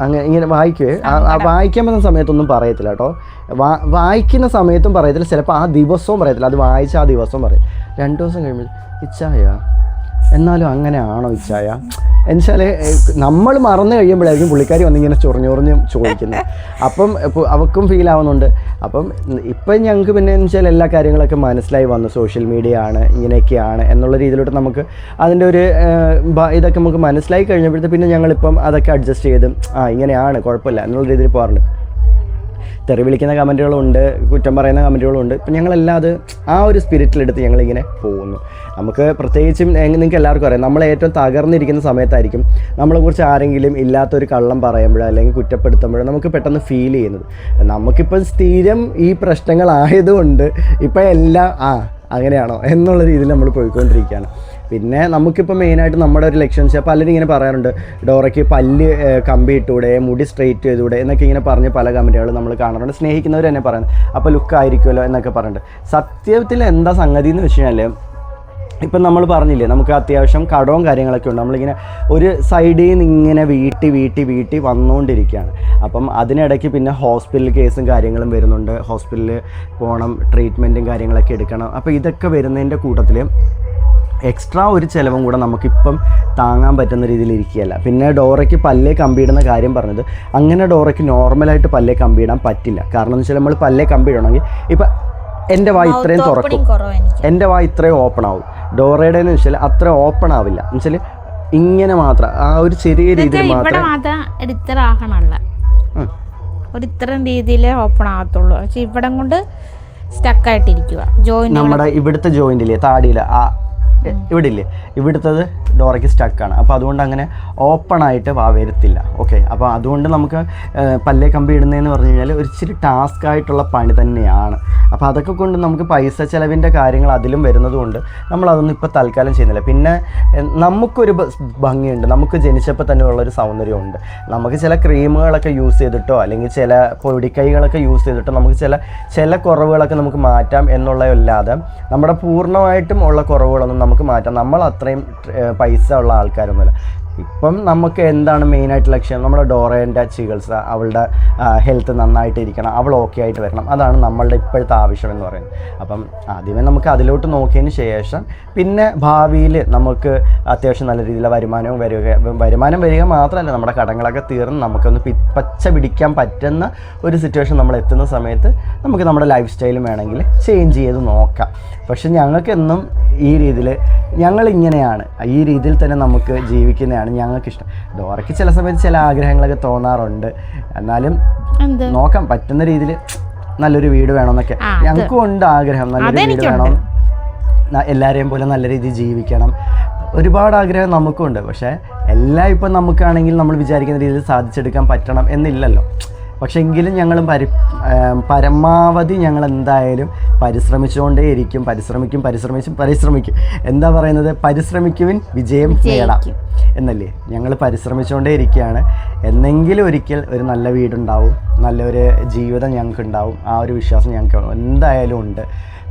അങ്ങനെ ഇങ്ങനെ വായിക്കുവേ വായിക്കാൻ പറ്റുന്ന സമയത്തൊന്നും പറയത്തില്ല കേട്ടോ. വാ വായിക്കുന്ന സമയത്തും പറയത്തില്ല. ചിലപ്പോൾ ആ ദിവസവും പറയത്തില്ല. അത് വായിച്ച ആ ദിവസവും പറയും രണ്ട് ദിവസം കഴിയുമ്പോൾ ഇച്ചായ എന്നാലും അങ്ങനെയാണോ ഇച്ചായ എന്നുവെച്ചാൽ നമ്മൾ മറന്നു കഴിയുമ്പോഴായിരിക്കും പുള്ളിക്കാരി വന്നിങ്ങനെ ചൊറിഞ്ഞൊറിഞ്ഞ് ചോദിക്കുന്നത് അപ്പം അവൾക്കും ഫീൽ ആവുന്നുണ്ട്. അപ്പം ഇപ്പം ഞങ്ങൾക്ക് പിന്നെ എന്ന് വെച്ചാൽ എല്ലാ കാര്യങ്ങളൊക്കെ മനസ്സിലായി വന്നു. സോഷ്യൽ മീഡിയ ആണ് ഇങ്ങനെയൊക്കെയാണ് എന്നുള്ള രീതിയിലോട്ട് നമുക്ക് അതിന്റെ ഒരു ഇതൊക്കെ നമുക്ക് മനസ്സിലായി കഴിഞ്ഞപ്പോഴത്തെ പിന്നെ ഞങ്ങളിപ്പം അതൊക്കെ അഡ്ജസ്റ്റ് ചെയ്ത് ആ ഇങ്ങനെയാണ് കുഴപ്പമില്ല എന്നുള്ള രീതിയിൽ പോകാറുണ്ട് തെറി വിളിക്കുന്ന കമന്റുകളുണ്ട് കുറ്റം പറയുന്ന കമന്റുകളുണ്ട്. ഇപ്പം ഞങ്ങളെല്ലാം അത് ആ ഒരു സ്പിരിറ്റിലെടുത്ത് ഞങ്ങളിങ്ങനെ പോകുന്നു. നമുക്ക് പ്രത്യേകിച്ചും നിങ്ങൾക്ക് എല്ലാവർക്കും അറിയാം നമ്മൾ ഏറ്റവും തകർന്നിരിക്കുന്ന സമയത്തായിരിക്കും നമ്മളെക്കുറിച്ച് ആരെങ്കിലും ഇല്ലാത്തൊരു കള്ളം പറയുമ്പോഴോ അല്ലെങ്കിൽ കുറ്റപ്പെടുത്തുമ്പോഴോ നമുക്ക് പെട്ടെന്ന് ഫീൽ ചെയ്യുന്നത്. നമുക്കിപ്പം സ്ഥിരം ഈ പ്രശ്നങ്ങളായതുകൊണ്ട് ഇപ്പം എല്ലാം ആ അങ്ങനെയാണോ എന്നുള്ള രീതിയിൽ നമ്മൾ പോയിക്കൊണ്ടിരിക്കുകയാണ്. പിന്നെ നമുക്കിപ്പോൾ മെയിനായിട്ട് നമ്മുടെ ഒരു ലക്ഷ്യം വെച്ചാൽ പലരും ഇങ്ങനെ പറയാറുണ്ട് ഡോറയ്ക്ക് പല്ല് കമ്പി ഇട്ടൂടെ മുടി സ്ട്രെയിറ്റ് ചെയ്തൂടെ എന്നൊക്കെ ഇങ്ങനെ പറഞ്ഞ് പല കമ്പനികളും നമ്മൾ കാണാറുണ്ട്. സ്നേഹിക്കുന്നവർ തന്നെ പറയുന്നത് അപ്പോൾ ലുക്ക് ആയിരിക്കുമല്ലോ എന്നൊക്കെ പറഞ്ഞിട്ട്. സത്യത്തിൽ എന്താ സംഗതി എന്ന് വെച്ച് കഴിഞ്ഞാൽ ഇപ്പം നമ്മൾ പറഞ്ഞില്ലേ നമുക്ക് അത്യാവശ്യം കടവും കാര്യങ്ങളൊക്കെ ഉണ്ട്. നമ്മളിങ്ങനെ ഒരു സൈഡിൽ നിന്ന് ഇങ്ങനെ വീട്ടി വീട്ടി വീട്ടി വന്നുകൊണ്ടിരിക്കുകയാണ് അപ്പം അതിനിടയ്ക്ക് പിന്നെ ഹോസ്പിറ്റൽ കേസും കാര്യങ്ങളും വരുന്നുണ്ട്. ഹോസ്പിറ്റലിൽ പോകണം ട്രീറ്റ്മെന്റും കാര്യങ്ങളൊക്കെ എടുക്കണം. അപ്പോൾ ഇതൊക്കെ വരുന്നതിന്റെ കൂട്ടത്തിൽ എക്സ്ട്രാ ഒരു ചിലവും കൂടെ നമുക്കിപ്പം താങ്ങാൻ പറ്റുന്ന രീതിയിൽ ഇരിക്കുകയല്ല. പിന്നെ ഡോറയ്ക്ക് പല്ലേ കമ്പിയിടുന്ന കാര്യം പറഞ്ഞത് അങ്ങനെ ഡോറയ്ക്ക് നോർമലായിട്ട് പല്ലേ കമ്പിയിടാൻ പറ്റില്ല. കാരണം എന്ന് വെച്ചാൽ നമ്മൾ പല്ലേ കമ്പിയിടണമെങ്കിൽ ഇപ്പം എന്റെ വായി ഇത്രയും തുറക്കും. എന്റെ വായി ഇത്രയും ഓപ്പൺ ആവും. ഡോറയുടെ എന്ന് വെച്ചാൽ അത്ര ഓപ്പൺ ആവില്ല. എന്ന് വെച്ചാൽ ഇങ്ങനെ മാത്രം ആ ഒരു ചെറിയ രീതിയിൽ മാത്രം ഒരു ഇത്രയും രീതിയിലേ ഓപ്പൺ ആകത്തുള്ളൂ. പക്ഷെ ഇവിടം കൊണ്ട് സ്റ്റക്കായിട്ടിരിക്കുക ജോയിന്റ് നമ്മുടെ ഇവിടുത്തെ ജോയിന്റില്ലേ താടിയില്ല ആ ഇവിടെ ഇല്ലേ ഇവിടുത്തത് ഡോറയ്ക്ക് സ്റ്റക്കാണ് അപ്പോൾ അതുകൊണ്ട് അങ്ങനെ ഓപ്പൺ ആയിട്ട് വാ വരത്തില്ല. ഓക്കെ അപ്പോൾ അതുകൊണ്ട് നമുക്ക് പല്ലേ കമ്പി ഇടുന്നതെന്ന് പറഞ്ഞു കഴിഞ്ഞാൽ ഒരു ഇച്ചിരി ടാസ്ക് ആയിട്ടുള്ള പണി തന്നെയാണ്. അപ്പോൾ അതൊക്കെ കൊണ്ട് നമുക്ക് പൈസ ചിലവിന്റെ കാര്യങ്ങൾ അതിലും വരുന്നത് കൊണ്ട് നമ്മൾ അതൊന്നും ഇപ്പോൾ തൽക്കാലം ചെയ്യുന്നില്ല. പിന്നെ നമുക്കൊരു ഭംഗിയുണ്ട്. നമുക്ക് ജനിച്ചപ്പോൾ തന്നെ ഉള്ളൊരു സൗന്ദര്യമുണ്ട്. നമുക്ക് ചില ക്രീമുകളൊക്കെ യൂസ് ചെയ്തിട്ടോ അല്ലെങ്കിൽ ചില പൊടിക്കൈകളൊക്കെ യൂസ് ചെയ്തിട്ടോ നമുക്ക് ചില ചില കുറവുകളൊക്കെ നമുക്ക് മാറ്റാം എന്നുള്ളതല്ലാതെ നമ്മുടെ പൂർണമായിട്ടും ഉള്ള കുറവുകളൊന്നും നമുക്ക് മാറ്റാം. നമ്മൾ അത്രയും പൈസ ഉള്ള ആൾക്കാരൊന്നുമില്ല. ഇപ്പം നമുക്ക് എന്താണ് മെയിനായിട്ട് ലക്ഷ്യം? നമ്മുടെ ഡോറേന്റെ ചികിത്സ അവളുടെ ഹെൽത്ത് നന്നായിട്ട് ഇരിക്കണം അവൾ ഓക്കെ ആയിട്ട് വരണം. അതാണ് നമ്മളുടെ ഇപ്പോഴത്തെ ആവശ്യം എന്ന് പറയുന്നത്. അപ്പം ആദ്യമേ നമുക്ക് അതിലോട്ട് നോക്കിയതിന് ശേഷം പിന്നെ ഭാവിയിൽ നമുക്ക് അത്യാവശ്യം നല്ല രീതിയിലുള്ള വരുമാനവും വരിക വരുമാനം വരിക മാത്രമല്ല നമ്മുടെ കടങ്ങളൊക്കെ തീർന്ന് നമുക്കൊന്ന് പച്ച പിടിക്കാൻ പറ്റുന്ന ഒരു സിറ്റുവേഷൻ നമ്മൾ എത്തുന്ന സമയത്ത് നമുക്ക് നമ്മുടെ ലൈഫ് സ്റ്റൈലും വേണമെങ്കിൽ ചേഞ്ച് ചെയ്ത് നോക്കാം. പക്ഷെ ഞങ്ങൾക്കെന്നും ഈ രീതിയിൽ ഞങ്ങൾ ഇങ്ങനെയാണ് ഈ രീതിയിൽ തന്നെ നമുക്ക് ജീവിക്കുന്നതാണ് ഞങ്ങൾക്കിഷ്ടം. ഡോറയ്ക്ക് ചില സമയത്ത് ചില ആഗ്രഹങ്ങളൊക്കെ തോന്നാറുണ്ട്. എന്നാലും നോക്കാൻ നോക്കാം പറ്റുന്ന രീതിയിൽ നല്ലൊരു വീട് വേണമെന്നൊക്കെ. ഞങ്ങൾക്കും ഉണ്ട് ആഗ്രഹം നല്ലൊരു വീട് വേണം. എല്ലാവരെയും പോലെ നല്ല രീതിയിൽ ജീവിക്കണം. ഒരുപാട് ആഗ്രഹം നമുക്കുണ്ട്. പക്ഷേ എല്ലാം ഇപ്പം നമുക്കാണെങ്കിൽ നമ്മൾ വിചാരിക്കുന്ന രീതിയിൽ സാധിച്ചെടുക്കാൻ പറ്റണം എന്നില്ലല്ലോ. പക്ഷെ എങ്കിലും ഞങ്ങളും പരി പരമാവധി ഞങ്ങൾ എന്തായാലും പരിശ്രമിച്ചുകൊണ്ടേ ഇരിക്കും പരിശ്രമിക്കും പരിശ്രമിച്ചും പരിശ്രമിക്കും. എന്താ പറയുന്നത്? പരിശ്രമിക്കുവിൻ വിജയം നേടാം. എന്നല്ലേ? ഞങ്ങൾ പരിശ്രമിച്ചുകൊണ്ടേ ഇരിക്കുകയാണ് എന്നെങ്കിലും ഒരിക്കൽ ഒരു നല്ല വീടുണ്ടാവും. നല്ലൊരു ജീവിതം ഞങ്ങൾക്ക് ഉണ്ടാവും ആ ഒരു വിശ്വാസം ഞങ്ങൾക്ക് എന്തായാലും ഉണ്ട്.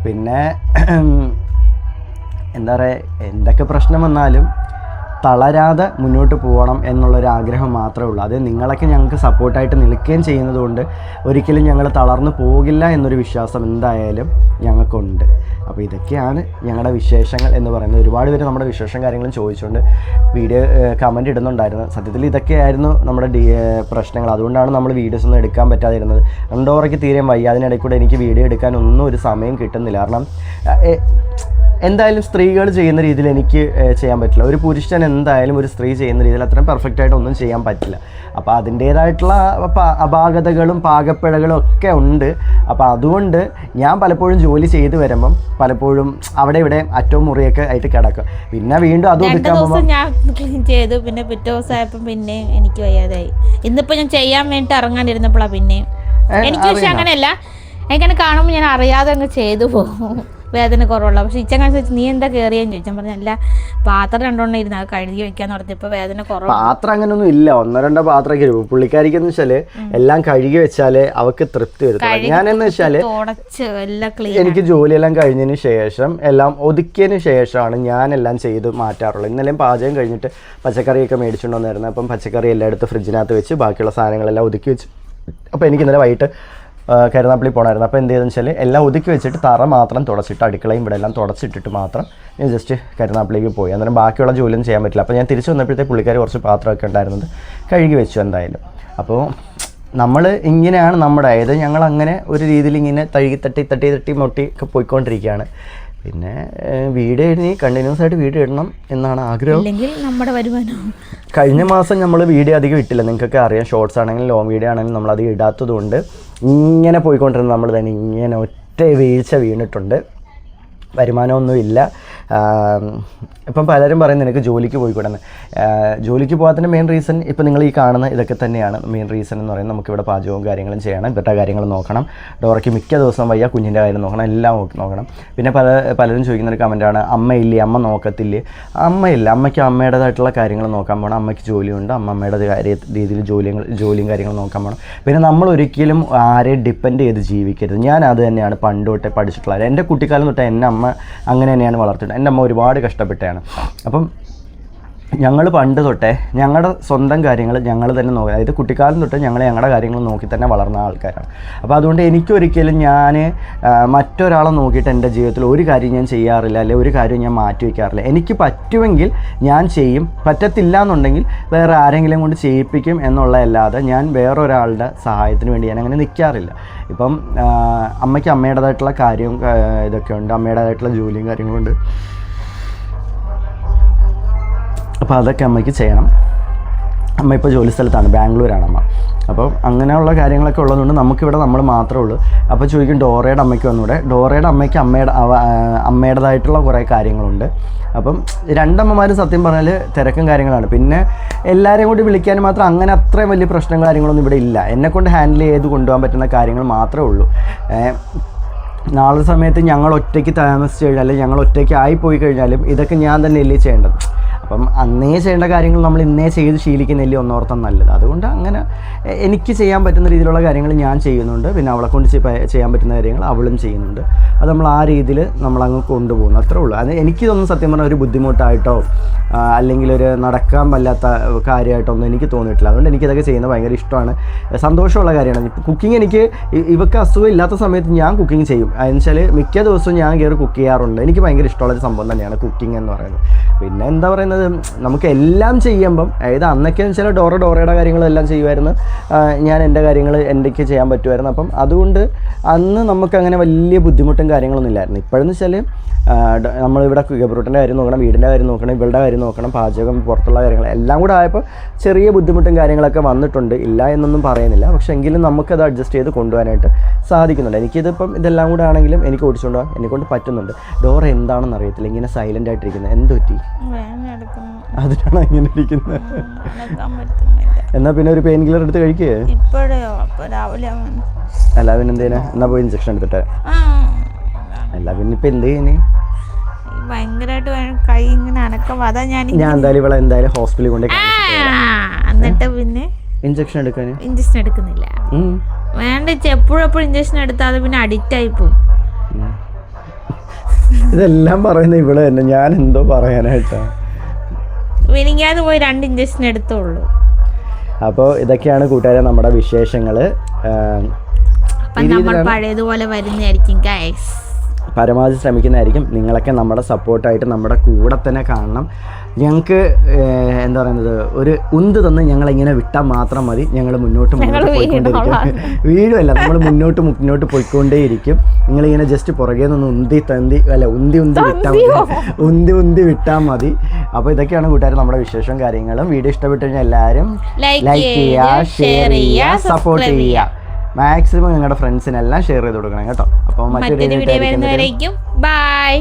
പിന്നെ *clears throat* എന്താ പറയുക എന്തൊക്കെ പ്രശ്നം വന്നാലും തളരാതെ മുന്നോട്ട് പോകണം എന്നുള്ളൊരു ആഗ്രഹം മാത്രമേ ഉള്ളൂ. അത് നിങ്ങളൊക്കെ ഞങ്ങൾക്ക് സപ്പോർട്ടായിട്ട് നിൽക്കുകയും ചെയ്യുന്നതുകൊണ്ട് ഒരിക്കലും ഞങ്ങൾ തളർന്നു പോകില്ല എന്നൊരു വിശ്വാസം എന്തായാലും ഞങ്ങൾക്കുണ്ട്. അപ്പോൾ ഇതൊക്കെയാണ് ഞങ്ങളുടെ വിശേഷങ്ങൾ എന്ന് പറയുന്നത്. ഒരുപാട് പേര് നമ്മുടെ വിശേഷം കാര്യങ്ങളും ചോദിച്ചുകൊണ്ട് വീഡിയോ കമന്റ് ഇടുന്നുണ്ടായിരുന്നു. സത്യത്തിൽ ഇതൊക്കെയായിരുന്നു നമ്മുടെ പ്രശ്നങ്ങൾ. അതുകൊണ്ടാണ് നമ്മൾ വീഡിയോസ് ഒന്നും എടുക്കാൻ പറ്റാതിരുന്നത്. രണ്ടോറയ്ക്ക് തീരെ വയ്യ അതിനിടയിൽ കൂടെ എനിക്ക് വീഡിയോ എടുക്കാൻ ഒന്നും ഒരു സമയം കിട്ടുന്നില്ല. കാരണം എന്തായാലും സ്ത്രീകൾ ചെയ്യുന്ന രീതിയിൽ എനിക്ക് ചെയ്യാൻ പറ്റില്ല. ഒരു പുരുഷൻ എന്തായാലും ഒരു സ്ത്രീ ചെയ്യുന്ന രീതിയിൽ അത്രയും പെർഫെക്റ്റ് ആയിട്ട് ഒന്നും ചെയ്യാൻ പറ്റില്ല. അപ്പോൾ അതിന്റേതായിട്ടുള്ള അപാകതകളും പാകപ്പിഴകളും ഒക്കെ ഉണ്ട്. അപ്പോൾ അതുകൊണ്ട് ഞാൻ പലപ്പോഴും ജോലി ചെയ്ത് വരുമ്പം പലപ്പോഴും അവിടെ ഇവിടെ അറ്റവും മുറിയൊക്കെ ആയിട്ട് കിടക്കും. പിന്നെ വീണ്ടും അത് ഒതുക്കാൻ ഞാൻ ക്ലീൻ ചെയ്തു. പിന്നെ പിറ്റേ പിന്നെ എനിക്ക് വയ്യാതായി. ഇന്നിപ്പോൾ ഞാൻ ചെയ്യാൻ വേണ്ടി ഇറങ്ങാനിരുന്നപ്പോഴാ പിന്നെ. എനിക്ക് പക്ഷെ. അങ്ങനെയല്ല. എനിക്കങ്ങനെ കാണുമ്പോൾ ഞാൻ അറിയാതെ അങ്ങ് ചെയ്തു പോകും. വേദന കുറവുള്ള. പക്ഷെ ഇച്ചങ്ങനെ ചോദിച്ചു നീ എന്താ കയറിയെന്ന് ചോദിച്ചാൽ പറഞ്ഞു അല്ല പാത്രം രണ്ടെണ്ണം ഇരുന്ന് അത് കഴുകി വെക്കാന്ന് പറഞ്ഞപ്പോൾ വേദന കുറവ്. പാത്രം അങ്ങനൊന്നും ഇല്ല. ഒന്നോ രണ്ടോ പാത്രം ഇരിക്കും. പുള്ളിക്കാരിക്ക് എന്ന് വെച്ചാൽ എല്ലാം കഴുകി വെച്ചാലേ അവക്ക് തൃപ്തി വരും ഞാനെന്ന് വെച്ചാൽ തുടച്ച് എല്ലാം ക്ലീൻ എനിക്ക് ജോലിയെല്ലാം കഴിഞ്ഞതിന് ശേഷം എല്ലാം ഒതുക്കിയതിന് ശേഷമാണ് ഞാനെല്ലാം ചെയ്ത് മാറ്റാറുള്ളത്. ഇന്നലെയും പാചകം കഴിഞ്ഞിട്ട് പച്ചക്കറിയൊക്കെ മേടിച്ചുകൊണ്ട് വന്നായിരുന്നു അപ്പം പച്ചക്കറി എല്ലാം എടുത്ത് ഫ്രിഡ്ജിനകത്ത് വെച്ച് ബാക്കിയുള്ള സാധനങ്ങളെല്ലാം ഒതുക്കി വെച്ച്. അപ്പോൾ എനിക്ക് ഇന്നലെ വൈകിട്ട് കരുനാപ്പള്ളി പോകണമായിരുന്നു അപ്പോൾ എന്ത് ചെയ്തെന്ന് വെച്ചാൽ എല്ലാം ഒതുക്കി വെച്ചിട്ട് തറ മാത്രം തുടച്ചിട്ട് അടുക്കളയും ഇവിടെ എല്ലാം തുടച്ചിട്ടിട്ട് മാത്രം ഞാൻ ജസ്റ്റ് കരുനാപ്പള്ളിക്ക് പോയി. അന്നേരം ബാക്കിയുള്ള ജോലിയൊന്നും ചെയ്യാൻ പറ്റില്ല. അപ്പോൾ ഞാൻ തിരിച്ചു വന്നപ്പോഴത്തെ പുള്ളിക്കാർ കുറച്ച് പാത്രമൊക്കെ ഉണ്ടായിരുന്നത് കഴുകി വെച്ചു എന്തായാലും. അപ്പോൾ നമ്മൾ ഇങ്ങനെയാണ് നമ്മുടെ അതായത് ഞങ്ങൾ അങ്ങനെ ഒരു രീതിയിൽ ഇങ്ങനെ തഴുകി തട്ടി തട്ടി തട്ടി മുട്ടി ഒക്കെ പോയിക്കൊണ്ടിരിക്കുകയാണ്. പിന്നെ വീട് വീഡിയോ ഇനി കണ്ടിന്യൂസ് ആയിട്ട് വീഡിയോ ഇടണം എന്നാണ് ആഗ്രഹം. നമ്മുടെ വരുമാനം. കഴിഞ്ഞ മാസം നമ്മൾ വീഡിയോ അധികം ഇട്ടില്ല. നിങ്ങൾക്കൊക്കെ അറിയാം ഷോർട്സ് ആണെങ്കിലും ലോങ് വീഡിയോ ആണെങ്കിലും നമ്മൾ അധികം ഇടാത്തത് കൊണ്ട് ഇങ്ങനെ പോയിക്കൊണ്ടിരുന്നത് നമ്മൾ തന്നെ. ഇങ്ങനെ ഒറ്റ വീഴ്ച വീണിട്ടുണ്ട്. വരുമാനമൊന്നുമില്ല. ഇപ്പം പലരും പറയുന്നത് നിനക്ക് ജോലിക്ക് പോയിക്കൂടെന്ന്. ജോലിക്ക് പോകാത്തതിന്റെ മെയിൻ റീസൺ ഇപ്പം നിങ്ങൾ ഈ കാണുന്ന ഇതൊക്കെ തന്നെയാണ് മെയിൻ റീസൺ എന്ന് പറയുന്നത്. നമുക്കിവിടെ പാചകവും കാര്യങ്ങളും ചെയ്യണം. ഇവരുടെ കാര്യങ്ങൾ നോക്കണം. ഡോറയ്ക്ക് മിക്ക ദിവസവും വയ്യ കുഞ്ഞിന്റെ കാര്യം നോക്കണം എല്ലാം നോക്കണം. പിന്നെ പല പലരും ചോദിക്കുന്ന ഒരു കമന്റാണ് അമ്മയില്ലേ? അമ്മ നോക്കത്തില്ലേ? അമ്മയില്ല. അമ്മയ്ക്ക് അമ്മയുടേതായിട്ടുള്ള കാര്യങ്ങൾ നോക്കാൻ പോകണം അമ്മയ്ക്ക് ജോലിയുണ്ട്. അമ്മ അമ്മയുടെ കാര്യ രീതിയിൽ ജോലിയും ജോലിയും കാര്യങ്ങളും നോക്കാൻ പോകണം പിന്നെ നമ്മൾ ഒരിക്കലും ആരെയും ഡിപ്പെൻഡ് ചെയ്ത് ജീവിക്കരുത്. ഞാൻ അത് തന്നെയാണ് പണ്ട് തൊട്ടേ പഠിച്ചിട്ടുള്ളത് എന്റെ കുട്ടിക്കാലം തൊട്ടേ എന്റെ അമ്മ അങ്ങനെ തന്നെയാണ് വളർത്തിയത്. എന്റെ അമ്മ ഒരുപാട് കഷ്ടപ്പെട്ടാണ്. അപ്പം ഞങ്ങൾ പണ്ട് തൊട്ടേ ഞങ്ങളുടെ സ്വന്തം കാര്യങ്ങൾ ഞങ്ങൾ തന്നെ നോക്കുക അതായത് കുട്ടിക്കാലം തൊട്ട് ഞങ്ങൾ ഞങ്ങളുടെ കാര്യങ്ങൾ നോക്കി തന്നെ വളർന്ന ആൾക്കാരാണ്. അപ്പോൾ അതുകൊണ്ട് എനിക്കൊരിക്കലും ഞാൻ മറ്റൊരാളെ നോക്കിയിട്ട് എന്റെ ജീവിതത്തിൽ ഒരു കാര്യം ഞാൻ ചെയ്യാറില്ല അല്ലെങ്കിൽ ഒരു കാര്യം ഞാൻ മാറ്റി വയ്ക്കാറില്ല എനിക്ക് പറ്റുമെങ്കിൽ ഞാൻ ചെയ്യും. പറ്റത്തില്ല എന്നുണ്ടെങ്കിൽ വേറെ ആരെങ്കിലും കൊണ്ട് ചെയ്യിപ്പിക്കും എന്നുള്ളതല്ലാതെ ഞാൻ വേറൊരാളുടെ സഹായത്തിന് വേണ്ടി ഞാൻ അങ്ങനെ നിൽക്കാറില്ല ഇപ്പം അമ്മയ്ക്ക് അമ്മയുടേതായിട്ടുള്ള കാര്യവും ഇതൊക്കെ ഉണ്ട്. അമ്മയുടേതായിട്ടുള്ള ജോലിയും കാര്യങ്ങളും ഉണ്ട്. അപ്പോൾ അതൊക്കെ അമ്മയ്ക്ക് ചെയ്യണം. അമ്മ ഇപ്പോൾ ജോലി സ്ഥലത്താണ് ബാംഗ്ലൂരാണ് അമ്മ അപ്പോൾ അങ്ങനെയുള്ള കാര്യങ്ങളൊക്കെ ഉള്ളതുകൊണ്ട് നമുക്കിവിടെ നമ്മൾ മാത്രമേ ഉള്ളൂ. അപ്പോൾ ചോദിക്കും ഡോറയുടെ അമ്മയ്ക്ക് വന്നൂടെ ഡോറയുടെ അമ്മയ്ക്ക് അമ്മയുടെ അമ്മയുടേതായിട്ടുള്ള കുറേ കാര്യങ്ങളുണ്ട്. അപ്പം രണ്ടമ്മമാരും സത്യം പറഞ്ഞാൽ തിരക്കും കാര്യങ്ങളാണ്. പിന്നെ എല്ലാവരെയും കൂടി വിളിക്കാൻ മാത്രം അങ്ങനെ അത്രയും വലിയ പ്രശ്നം കാര്യങ്ങളൊന്നും ഇവിടെ ഇല്ല. എന്നെക്കൊണ്ട് ഹാൻഡിൽ ചെയ്ത് കൊണ്ടുപോകാൻ പറ്റുന്ന കാര്യങ്ങൾ മാത്രമേ ഉള്ളൂ. നാളെ സമയത്ത് ഞങ്ങൾ ഒറ്റയ്ക്ക് താമസിച്ച് കഴിഞ്ഞാൽ ഞങ്ങൾ ഒറ്റയ്ക്ക് ആയിപ്പോയി പോയി കഴിഞ്ഞാലും ഇതൊക്കെ ഞാൻ തന്നെ അല്ലേ ചെയ്യേണ്ടത്. അപ്പം അന്നേ ചെയ്യേണ്ട കാര്യങ്ങൾ നമ്മൾ ഇന്നേ ചെയ്ത് ശീലിക്കുന്നില്ലേ ഒന്നോർത്തം നല്ലത്. അതുകൊണ്ട് അങ്ങനെ എനിക്ക് ചെയ്യാൻ പറ്റുന്ന രീതിയിലുള്ള കാര്യങ്ങൾ ഞാൻ ചെയ്യുന്നുണ്ട്. പിന്നെ അവളെ കൊണ്ട് ചെയ്യാൻ പറ്റുന്ന കാര്യങ്ങൾ അവളും ചെയ്യുന്നുണ്ട്. അത് നമ്മൾ ആ രീതിയിൽ നമ്മളങ്ങ് കൊണ്ടുപോകുന്നു. അത്രേ ഉള്ളൂ. അത് എനിക്കിതൊന്നും സത്യം പറഞ്ഞാൽ ഒരു ബുദ്ധിമുട്ടായിട്ടോ അല്ലെങ്കിൽ ഒരു നടക്കാൻ വല്ലാത്ത കാര്യമായിട്ടോ ഒന്നും എനിക്ക് തോന്നിയിട്ടില്ല. അതുകൊണ്ട് എനിക്കിതൊക്കെ ചെയ്യുന്നത് ഭയങ്കര ഇഷ്ടമാണ്. സന്തോഷമുള്ള കാര്യമാണ്. ഇപ്പോൾ കുക്കിംഗ് എനിക്ക് ഇവക്ക് അസുഖം ഇല്ലാത്ത സമയത്ത് ഞാൻ കുക്കിംഗ് ചെയ്യും. എന്നുവെച്ചാൽ മിക്ക ദിവസവും ഞാൻ കയറി കുക്ക് ചെയ്യാറുണ്ട്. എനിക്ക് ഭയങ്കര ഇഷ്ടമുള്ള ഒരു സംഭവം തന്നെയാണ് കുക്കിംഗ് എന്ന് പറയുന്നത്. പിന്നെ എന്താ പറയുന്നത്? നമുക്ക് എല്ലാം ചെയ്യുമ്പം അതായത് അന്നൊക്കെ വെച്ചാൽ ഡോറ ഡോറയുടെ കാര്യങ്ങളെല്ലാം ചെയ്യുമായിരുന്നു. ഞാൻ എന്റെ കാര്യങ്ങൾ എന്റെക്ക് ചെയ്യാൻ പറ്റുമായിരുന്നു. അപ്പം അതുകൊണ്ട് അന്ന് നമുക്കങ്ങനെ വലിയ ബുദ്ധിമുട്ടും കാര്യങ്ങളൊന്നും ഇല്ലായിരുന്നു. ഇപ്പോഴെന്ന് വെച്ചാൽ നമ്മളിവിടെ ഗബ്രൂട്ടിന്റെ കാര്യം നോക്കണം വീടിന്റെ കാര്യം നോക്കണം ഇവളുടെ കാര്യം നോക്കണം പാചകം പുറത്തുള്ള കാര്യങ്ങൾ എല്ലാം കൂടെ ആയപ്പോൾ ചെറിയ ബുദ്ധിമുട്ടും കാര്യങ്ങളൊക്കെ വന്നിട്ടുണ്ട്. ഇല്ല എന്നൊന്നും പറയുന്നില്ല. പക്ഷേ എങ്കിലും നമുക്കത് അഡ്ജസ്റ്റ് ചെയ്ത് കൊണ്ടുപോകാനായിട്ട് സാധിക്കുന്നുണ്ട്. എനിക്കിതിപ്പം ഇതെല്ലാം കൂടെ ആണെങ്കിലും എനിക്ക് ഓടിച്ചുകൊണ്ട് പോകാൻ എന്നെക്കൊണ്ട് പറ്റുന്നുണ്ട്. ഡോർ എന്താണെന്ന് അറിയത്തില്ല ഇങ്ങനെ സൈലന്റ് ആയിട്ടിരിക്കുന്നത് എന്ത് പറ്റി വേദന എടുക്കുന്നു അതിനാണ് ഇങ്ങനെ ഇരിക്കുന്നത്. എന്നാ പിന്നെ ഒരു പെയിൻ കില്ലർ എടുത്ത് കഴിക്കേ. അല്ല പിന്നെ എന്തേനാ എന്നാ പോയി ഇഞ്ചക്ഷൻ എടുത്തിട്ടെ. അല്ല പിന്നെ ഇപ്പൊ എന്ത് ചെയ്യുന്നേ? ഭയങ്കരമായിട്ട് കൈ ഇങ്ങനെ അനക്കം. അതാ ഞാൻ ഞാൻ എന്തായാലും ഇവിടെ എന്തായാലും ഹോസ്പിറ്റലിൽ കൊണ്ട് എന്നിട്ട് പിന്നെ ഇഞ്ചക്ഷൻ എടുക്കാൻ? ഇഞ്ചക്ഷൻ എടുക്കുന്നില്ല. വേണ്ട എപ്പോഴും എപ്പോഴും ഇഞ്ചക്ഷൻ എടുത്താൽ അത് പിന്നെ അഡിക്റ്റ് ആയി പോകും ഇതെല്ലാം പറയുന്ന ഇവിടെ തന്നെ. ഞാൻ എന്തോ പറയാനായിട്ടാ. വിനിങ്ങാതെ പോയി രണ്ട് ഇഞ്ചക്ഷൻ എടുത്തോളൂ. അപ്പോൾ ഇതൊക്കെയാണ് കൂട്ടുകാരെ നമ്മുടെ വിശേഷങ്ങൾ നമ്മൾ പഴയതുപോലെ വരുന്നതായിരിക്കും ഗൈസ് പരമാവധി ശ്രമിക്കുന്നതായിരിക്കും. നിങ്ങളൊക്കെ നമ്മുടെ സപ്പോർട്ടായിട്ട് നമ്മുടെ കൂടെ തന്നെ കാണണം. ഞങ്ങൾക്ക് എന്താ പറയുന്നത് ഒരു ഉന്ത് തന്ന് ഞങ്ങളിങ്ങനെ വിട്ടാൽ മാത്രം മതി. ഞങ്ങൾ മുന്നോട്ട് മുന്നോട്ട് പോയിക്കൊണ്ടിരിക്കും വീഴുമല്ല നമ്മൾ മുന്നോട്ട് മുന്നോട്ട് പോയിക്കൊണ്ടേയിരിക്കും. നിങ്ങളിങ്ങനെ ജസ്റ്റ് പുറകെ നിന്ന് ഉന്തി തന്തി അല്ല ഉന്തി ഉന്തി വിട്ടാൽ മതി. ഉന്തി ഉന്തി വിട്ടാൽ മതി. അപ്പോൾ ഇതൊക്കെയാണ് കൂട്ടുകാർ നമ്മുടെ വിശേഷവും കാര്യങ്ങളും. വീഡിയോ ഇഷ്ടപ്പെട്ടു കഴിഞ്ഞാൽ എല്ലാവരും ലൈക്ക് ചെയ്യുക, ചെയ്യുക ഷെയർ ചെയ്യുക സപ്പോർട്ട് ചെയ്യുക. മാക്സിമം നിങ്ങളുടെ ഫ്രണ്ട്സിനെല്ലാം ഷെയർ ചെയ്ത് കൊടുക്കണം കേട്ടോ. അപ്പോൾ മറ്റൊരു വീഡിയോ ബൈ